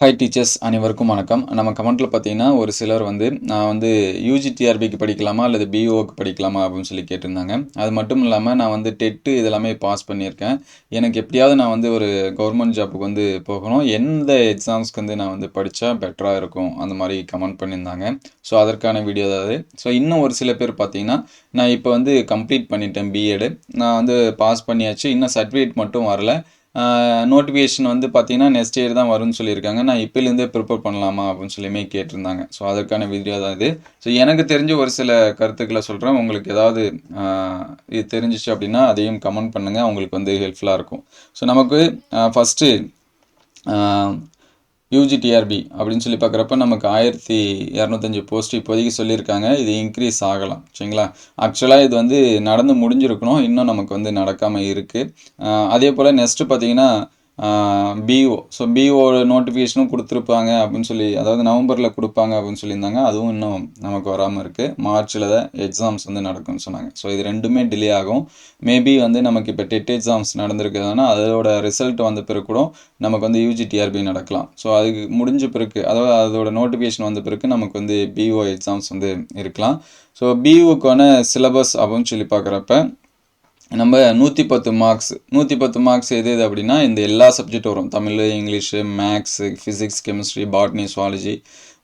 Hi teachers அனைவருக்கும் வணக்கம். நம்ம கமெண்ட்டில் பார்த்தீங்கன்னா ஒரு சிலர் வந்து நான் வந்து யூஜிடிஆர்பிக்கு படிக்கலாமா அல்லது பிஓக்கு படிக்கலாமா அப்படின்னு சொல்லி கேட்டிருந்தாங்க. அது மட்டும் இல்லாமல் நான் வந்து டெட்டு இதெல்லாமே பாஸ் பண்ணியிருக்கேன். எனக்கு எப்படியாவது நான் வந்து ஒரு கவர்மெண்ட் ஜாப்புக்கு வந்து போகணும். எந்த எக்ஸாம்ஸ்க்கு வந்து நான் வந்து படித்தா பெட்டராக இருக்கும் அந்த மாதிரி கமெண்ட் பண்ணியிருந்தாங்க. ஸோ அதற்கான வீடியோ அதாவது ஸோ இன்னும் ஒரு சில பேர் பார்த்தீங்கன்னா நான் இப்போ வந்து கம்ப்ளீட் பண்ணிட்டேன் பிஎடு நான் வந்து பாஸ் பண்ணியாச்சு. இன்னும் சர்டிஃபிகேட் மட்டும் வரல. நோட்டிஃபிகேஷன் வந்து பார்த்தீங்கன்னா நெக்ஸ்ட் இயர் தான் வரும்னு சொல்லியிருக்காங்க. நான் இப்போலேருந்தே ப்ரிப்பேர் பண்ணலாமா அப்படின்னு சொல்லியுமே கேட்டிருந்தாங்க. ஸோ அதற்கான வீடியோ தான் இது. ஸோ எனக்கு தெரிஞ்ச ஒரு சில கருத்துக்களை சொல்கிறேன் உங்களுக்கு ஏதாவது இது தெரிஞ்சிச்சு அப்படின்னா அதையும் கமெண்ட் பண்ணுங்கள் உங்களுக்கு வந்து ஹெல்ப்ஃபுல்லாக இருக்கும். ஸோ நமக்கு ஃபஸ்ட்டு யூஜிடிஆர்பி அப்படின்னு சொல்லி பார்க்குறப்ப நமக்கு ஆயிரத்தி இரநூத்தஞ்சு போஸ்ட் இப்போதைக்கு சொல்லியிருக்காங்க. இது இன்க்ரீஸ் ஆகலாம். சரிங்களா? ஆக்சுவலாக இது வந்து நடந்து முடிஞ்சிருக்கணும். இன்னும் நமக்கு வந்து நடக்காமல் இருக்குது அதே போல் நெக்ஸ்ட்டு பார்த்தீங்கன்னா பிஓ ஸோ பிஓட நோட்டிஃபிகேஷனும் கொடுத்துருப்பாங்க அப்படின்னு சொல்லி அதாவது நவம்பரில் கொடுப்பாங்க அப்படின்னு சொல்லியிருந்தாங்க. அதுவும் இன்னும் நமக்கு வராமல் இருக்குது மார்ச்சில் தான் எக்ஸாம்ஸ் வந்து நடக்கும்னு சொன்னாங்க. ஸோ இது ரெண்டுமே டிலே ஆகும். மேபி வந்து நமக்கு இப்போ டெட் எக்ஸாம்ஸ் நடந்திருக்குதுன்னா அதோட ரிசல்ட் வந்த பிறகு கூட நமக்கு வந்து யூஜிடிஆர்பி நடக்கலாம். ஸோ அதுக்கு முடிஞ்ச பிறகு அதாவது அதோட நோட்டிஃபிகேஷன் வந்த பிறகு நமக்கு வந்து பிஓ எக்ஸாம்ஸ் வந்து இருக்கலாம். ஸோ பிஓக்கான சிலபஸ் அப்படின்னு சொல்லி பார்க்குறப்ப நம்ம நூற்றி பத்து மார்க்ஸ் நூற்றி பத்து மார்க்ஸ் எது எது அப்படின்னா இந்த எல்லா சப்ஜெக்ட் வரும். Tamil English maths physics chemistry botany zoology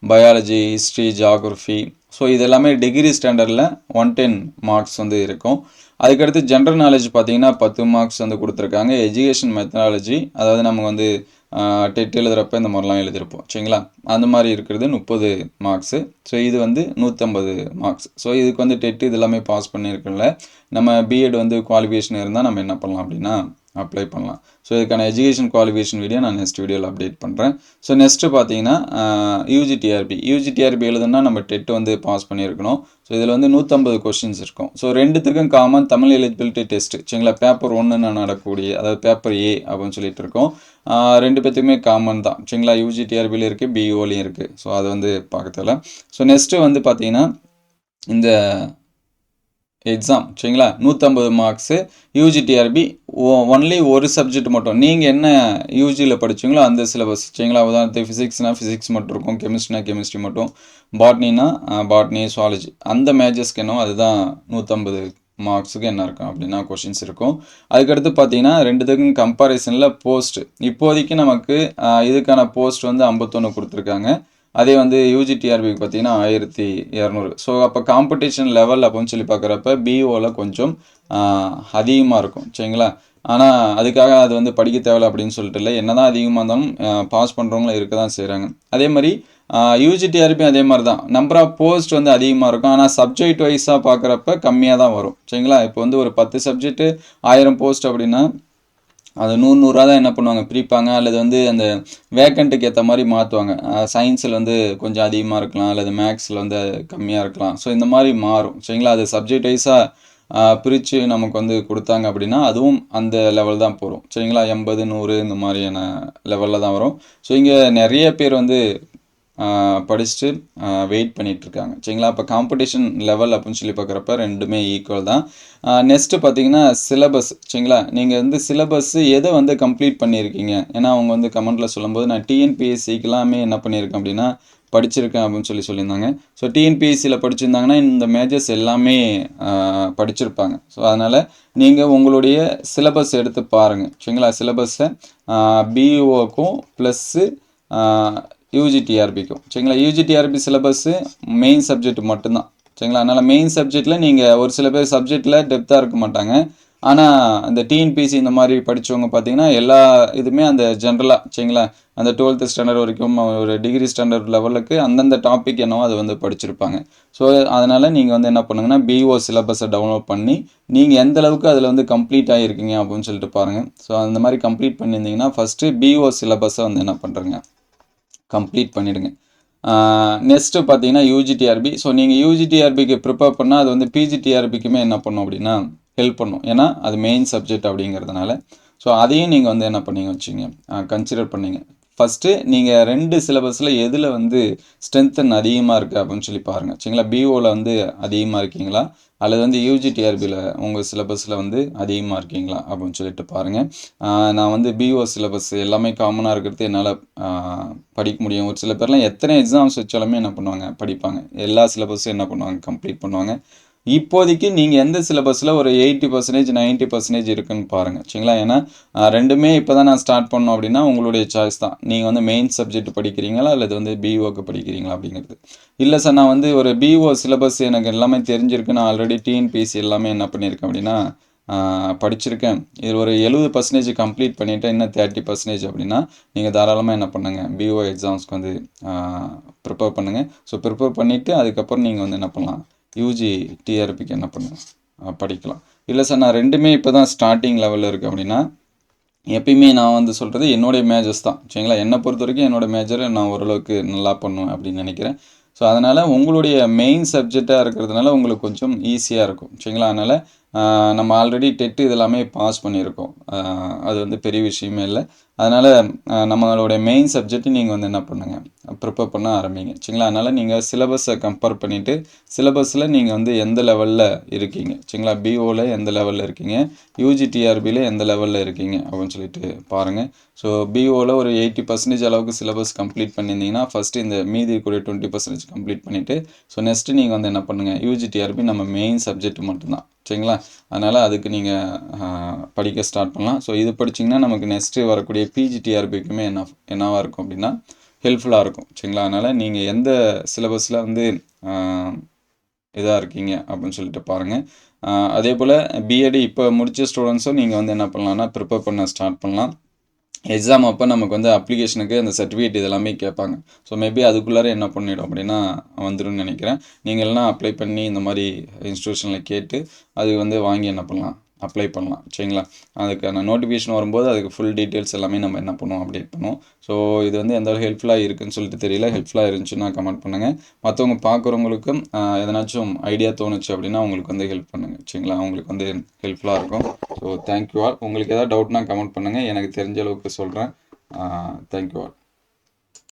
biology history geography so இது எல்லாமே டிகிரி ஸ்டாண்டர்டில் ஒன் டென் மார்க்ஸ் வந்து இருக்கும். அதுக்கடுத்து ஜென்ரல் நாலேஜ் பார்த்தீங்கன்னா பத்து மார்க்ஸ் வந்து கொடுத்துருக்காங்க. எஜுகேஷன் மெத்தனாலஜி அதாவது நமக்கு வந்து டெட் எழுதுகிறப்ப இந்த மாதிரிலாம் எழுதியிருப்போம் சரிங்களா? அந்த மாதிரி இருக்கிறது முப்பது மார்க்ஸு ஸோ இது வந்து நூற்றம்பது மார்க்ஸ் ஸோ இதுக்கு வந்து டெட் இது எல்லாமே பாஸ் பண்ணியிருக்கல நம்ம பிஎட் வந்து குவாலிஃபிகேஷன் இருந்தால் நம்ம என்ன பண்ணலாம் அப்படின்னா அப்ளை பண்ணலாம். ஸோ இதுக்கான எஜுகேஷன் குவாலிஃபிகேஷன் வீடியோ நான் நெக்ஸ்ட் வீடியோவில் அப்டேட் பண்ணுறேன் ஸோ நெக்ஸ்ட்டு பார்த்தீங்கன்னா யூஜிடிஆர்பி யூஜிடிஆர்பி எழுதுனா நம்ம டெட் வந்து பாஸ் பண்ணியிருக்கணும். ஸோ இதில் வந்து நூற்றம்பது கொஷின்ஸ் இருக்கும். ஸோ ரெண்டுத்துக்கும் காமன் தமிழ் எலிஜிபிலிட்டி டெஸ்ட் சரிங்களா? பேப்பர் ஒன்றுன்னு நடக்கக்கூடிய அதாவது பேப்பர் ஏ அப்படின்னு சொல்லிட்டு இருக்கோம். ரெண்டு பேத்துக்குமே காமன் தான். சரிங்களா? யூஜிடிஆர்பியில் இருக்குது பிஓலையும் இருக்குது ஸோ அது வந்து பார்க்கறதில்ல ஸோ நெக்ஸ்ட்டு வந்து பார்த்தீங்கன்னா இந்த எக்ஸாம் சரிங்களா? நூற்றம்பது மார்க்ஸு யூஜிடிஆர்பி ஒன்லி ஒரு சப்ஜெக்ட் மட்டும். நீங்கள் என்ன யூஜியில் படிச்சீங்களோ அந்த சிலபஸ் சரிங்களா? உதாரணத்துக்கு ஃபிசிக்ஸ்னால் ஃபிசிக்ஸ் மட்டும் இருக்கும் கெமிஸ்ட்ரினா கெமிஸ்ட்ரி மட்டும். பாட்னினா பாட்னி சுவாலஜி அந்த மேஜர்ஸ்க்கு என்ன அதுதான் நூற்றம்பது மார்க்ஸுக்கு என்ன இருக்கும் அப்படின்னா கொஷின்ஸ் இருக்கும். அதுக்கடுத்து பார்த்தீங்கன்னா ரெண்டுத்துக்கும் கம்பாரிசனில் போஸ்ட் இப்போதைக்கு நமக்கு இதுக்கான போஸ்ட் வந்து ஐம்பத்தொன்று கொடுத்துருக்காங்க. அதே வந்து யூஜிடிஆர்பிக்கு பார்த்தீங்கன்னா ஆயிரத்தி இரநூறு. ஸோ அப்போ காம்படிஷன் லெவல் அப்படின்னு சொல்லி பார்க்குறப்ப பிஓவில் கொஞ்சம் அதிகமாக இருக்கும். சரிங்களா? ஆனால் அதுக்காக அது வந்து படிக்க தேவையில்ல அப்படின்னு சொல்லிட்டு இல்லை. என்ன தான் அதிகமாக இருந்தாலும் பாஸ் பண்ணுறவங்களும் இருக்க தான் செய்கிறாங்க அதே மாதிரி யூஜிடிஆர்பி அதே மாதிரி தான். நம்பர் ஆஃப் போஸ்ட் வந்து அதிகமாக இருக்கும். ஆனால் சப்ஜெக்ட் வைஸாக பார்க்குறப்ப கம்மியாக தான் வரும். சரிங்களா? இப்போ வந்து ஒரு பத்து சப்ஜெக்ட்டு ஆயிரம் போஸ்ட் அப்படின்னா அது நூறு நூறாக தான் என்ன பண்ணுவாங்க? பிரிப்பாங்க. அல்லது வந்து அந்த வேக்கண்ட்டுக்கு ஏற்ற மாதிரி மாற்றுவாங்க. சயின்ஸில் வந்து கொஞ்சம் அதிகமாக இருக்கலாம். அல்லது மேக்ஸில் வந்து கம்மியாக இருக்கலாம். ஸோ இந்த மாதிரி மாறும். சரிங்களா? அது சப்ஜெக்ட் வைஸாக பிரித்து நமக்கு வந்து கொடுத்தாங்க அப்படின்னா அதுவும் அந்த லெவல் தான் போகிறோம் சரிங்களா? எண்பது நூறு இந்த மாதிரியான லெவலில் தான் வரும். ஸோ இங்கே நிறைய பேர் வந்து படிச்சுட்டு வெயிட் பண்ணிகிட்ருக்காங்க சரிங்களா? அப்போ காம்படிஷன் லெவல் அப்படின்னு சொல்லி பார்க்குறப்ப ரெண்டுமே ஈக்குவல் தான். நெக்ஸ்ட்டு பார்த்தீங்கன்னா சிலபஸ் சரிங்களா? நீங்கள் வந்து சிலபஸ் எதை வந்து கம்ப்ளீட் பண்ணியிருக்கீங்க? ஏன்னா அவங்க வந்து கமெண்ட்டில் சொல்லும்போது நான் டிஎன்பிஎஸ்சிக்கெல்லாமே என்ன பண்ணியிருக்கேன் அப்படின்னா படிச்சிருக்கேன் அப்படின்னு சொல்லி சொல்லியிருந்தாங்க. ஸோ டிஎன்பிஎஸ்சியில் படிச்சிருந்தாங்கன்னா இந்த மேஜர்ஸ் எல்லாமே படிச்சிருப்பாங்க. ஸோ அதனால் நீங்கள் உங்களுடைய சிலபஸ் எடுத்து பாருங்கள் சரிங்களா? சிலபஸை பிஓக்கும் ப்ளஸ்ஸு யூஜிடிஆர்பிக்கும் சரிங்களா? யூஜிடிஆர்பி சிலபஸ்ஸு மெயின் சப்ஜெக்ட் மட்டும்தான். சரிங்களா? அதனால் மெயின் சப்ஜெக்டில் நீங்கள் ஒரு சில பேர் சப்ஜெக்டில் டெப்த்தாக இருக்க மாட்டாங்க. ஆனால் அந்த டிஎன்பிசி இந்த மாதிரி படித்தவங்க பார்த்தீங்கன்னா எல்லா இதுவுமே அந்த ஜென்ரலாக சரிங்களா? அந்த டுவெல்த்து ஸ்டாண்டர்ட் வரைக்கும் ஒரு டிகிரி ஸ்டாண்டர்ட் லெவலுக்கு அந்தந்த டாபிக் என்னவோ அதை வந்து படிச்சிருப்பாங்க. ஸோ அதனால் நீங்கள் வந்து என்ன பண்ணுங்கன்னா பிஓ சிலபஸை டவுன்லோட் பண்ணி நீங்கள் எந்த அளவுக்கு அதில் வந்து கம்ப்ளீட் ஆகிருக்கீங்க அப்படின்னு சொல்லிட்டு பாருங்கள் ஸோ அந்த மாதிரி கம்ப்ளீட் பண்ணியிருந்தீங்கன்னா ஃபஸ்ட்டு பிஓ சிலபஸை வந்து என்ன பண்ணுறங்க கம்ப்ளீட் பண்ணிடுங்க. நெக்ஸ்ட்டு பார்த்தீங்கன்னா யூஜிடிஆர்பி ஸோ நீங்கள் யூஜிடிஆர்பிக்கு ப்ரிப்பேர் பண்ணால் அது வந்து பிஜிடிஆர்பிக்குமே என்ன பண்ணும் அப்படின்னா ஹெல்ப் பண்ணும். ஏன்னா அது மெயின் சப்ஜெக்ட் அப்படிங்கிறதுனால. ஸோ அதையும் நீங்கள் வந்து என்ன பண்ணிங்க வச்சுங்க கன்சிடர் பண்ணிங்க. ஃபஸ்ட்டு நீங்கள் ரெண்டு சிலபஸில் எதில் வந்து ஸ்ட்ரென்த்தன் அதிகமாக இருக்குது அப்படின்னு சொல்லி பாருங்கள் சரிங்களா? பிஓவில் வந்து அதிகமாக இருக்கீங்களா? அல்லது வந்து யூஜிடிஆர்பியில் உங்கள் சிலபஸில் வந்து அதிகமாக இருக்கீங்களா? அப்படின்னு சொல்லிட்டு பாருங்கள் நான் வந்து பிஓ சிலபஸ் எல்லாமே காமனாக இருக்கிறது என்னால் படிக்க முடியும். ஒரு சில பேர்லாம் எத்தனை எக்ஸாம்ஸ் வச்சாலுமே என்ன பண்ணுவாங்க? படிப்பாங்க. எல்லா சிலபஸும் என்ன பண்ணுவாங்க? கம்ப்ளீட் பண்ணுவாங்க. இப்போதைக்கு நீங்கள் எந்த சிலபஸில் ஒரு எயிட்டி பர்சன்டேஜ் நைன்ட்டி பர்சன்டேஜ் இருக்குன்னு பாருங்கள் சரிங்களா? ஏன்னா ரெண்டுமே இப்போ தான் நான் ஸ்டார்ட் பண்ணோம் அப்படின்னா உங்களுடைய சாய்ஸ் தான். நீங்கள் வந்து மெயின் சப்ஜெக்ட் படிக்கிறீங்களா? அல்லது வந்து பிஓக்கு படிக்கிறீங்களா அப்படிங்கிறது. இல்லை சார் நான் வந்து ஒரு பிஓ சிலபஸ் எனக்கு எல்லாமே தெரிஞ்சிருக்கு. நான் ஆல்ரெடி டிஎன்பிசி எல்லாமே என்ன பண்ணியிருக்கேன் அப்படின்னா படிச்சிருக்கேன். இது ஒரு எழுபது பர்சன்டேஜ் கம்ப்ளீட் பண்ணிவிட்டேன் இன்னும் தேர்ட்டி பர்சன்டேஜ் அப்படின்னா நீங்கள் தாராளமாக என்ன பண்ணுங்கள் பிஓ எக்ஸாம்ஸ்க்கு வந்து ப்ரிப்பேர் பண்ணுங்கள் ஸோ ப்ரிப்பேர் பண்ணிவிட்டு அதுக்கப்புறம் நீங்கள் வந்து என்ன பண்ணலாம்? யூஜி டிஆர்பிக்கு என்ன பண்ணுங்க படிக்கலாம். இல்லை சார் நான் ரெண்டுமே இப்போ தான் ஸ்டார்டிங் லெவலில் இருக்குது அப்படின்னா எப்பயுமே நான் வந்து சொல்கிறது என்னுடைய மேஜர்ஸ் தான். சரிங்களா? என்னை பொறுத்த வரைக்கும் என்னோட மேஜரை நான் ஓரளவுக்கு நல்லா பண்ணுவேன் அப்படின்னு நினைக்கிறேன். ஸோ அதனால் உங்களுடைய மெயின் சப்ஜெக்டாக இருக்கிறதுனால உங்களுக்கு கொஞ்சம் ஈஸியாக இருக்கும். சரிங்களா? அதனால் நம்ம ஆல்ரெடி டெட்டு இதெல்லாமே பாஸ் பண்ணியிருக்கோம். அது வந்து பெரிய விஷயமே இல்லை. அதனால் நம்மளுடைய மெயின் சப்ஜெக்ட் நீங்கள் வந்து என்ன பண்ணுங்கள் ப்ரிப்பேர் பண்ண ஆரம்பிங்க. சரிங்களா? அதனால் நீங்கள் சிலபஸை கம்பேர் பண்ணிவிட்டு சிலபஸில் நீங்கள் வந்து எந்த லெவலில் இருக்கீங்க? சரிங்களா? பிஓவில் எந்த லெவலில் இருக்கீங்க? யூஜிடிஆர்பியில் எந்த லெவலில் இருக்கீங்க? அப்படின்னு சொல்லிட்டு பாருங்கள் ஸோ பிஓவில் ஒரு எயிட்டி பர்சன்டேஜ் அளவுக்கு சிலபஸ் கம்ப்ளீட் பண்ணியிருந்தீங்கன்னா ஃபஸ்ட்டு இந்த மீதி கூட டுவெண்ட்டி பர்சன்டேஜ் கம்ப்ளீட் பண்ணிவிட்டு ஸோ நெக்ஸ்ட்டு நீங்கள் வந்து என்ன பண்ணுங்கள் யூஜிடிஆர்பி நம்ம மெயின் சப்ஜெக்ட் மட்டும்தான். சரிங்களா? அதனால் அதுக்கு நீங்கள் படிக்க ஸ்டார்ட் பண்ணலாம். ஸோ இது படிச்சிங்கன்னா நமக்கு நெக்ஸ்ட்டு வரக்கூடிய பிஜிடிஆர்பிக்குமே என்ன என்னவாக இருக்கும் அப்படின்னா ஹெல்ப்ஃபுல்லாக இருக்கும். சரிங்களா? அதனால் நீங்கள் எந்த சிலபஸில் வந்து இதாக இருக்கீங்க அப்படின்னு சொல்லிட்டு பாருங்கள் அதே போல் பிஎட் இப்போ முடித்த ஸ்டூடெண்ட்ஸும் நீங்கள் வந்து என்ன பண்ணலாம்னா ப்ரிப்பேர் பண்ண ஸ்டார்ட் பண்ணலாம். எக்ஸாம் அப்போ நமக்கு வந்து அப்ளிகேஷனுக்கு அந்த சர்டிஃபிகேட் இதெல்லாமே கேட்பாங்க. ஸோ மேபி அதுக்குள்ளார என்ன பண்ணிடும் அப்படின்னா வந்துடும் நினைக்கிறேன். நீங்கள் அப்ளை பண்ணி இந்த மாதிரி இன்ஸ்டியூஷனில் கேட்டு அது வந்து வாங்கி என்ன பண்ணலாம் அப்ளை பண்ணலாம் சரிங்களா? அதுக்கான நோட்டிஃபிகேஷன் வரும்போது அதுக்கு ஃபுல் டீட்டெயில்ஸ் எல்லாமே நம்ம என்ன பண்ணுவோம் அப்டேட் பண்ணுவோம். ஸோ இது வந்து எந்த அளவுக்கு ஹெல்ப்ஃபுல்லாக இருக்குன்னு சொல்லிட்டு தெரியல. ஹெல்ப்ஃபுல்லாக இருந்துச்சுன்னா கமெண்ட் பண்ணுங்கள் மற்றவங்க பார்க்குறவங்களுக்கும் எதனாச்சும் ஐடியா தோணுச்சு அப்படின்னா உங்களுக்கு வந்து ஹெல்ப் பண்ணுங்கள் சரிங்களா? அவங்களுக்கு வந்து ஹெல்ப்ஃபுல்லாக இருக்கும். ஸோ தேங்க்யூ ஆல் உங்களுக்கு ஏதாவது டவுட்னா கமெண்ட் பண்ணுங்கள் எனக்கு தெரிஞ்ச அளவுக்கு சொல்கிறேன் தேங்க்யூ ஆல்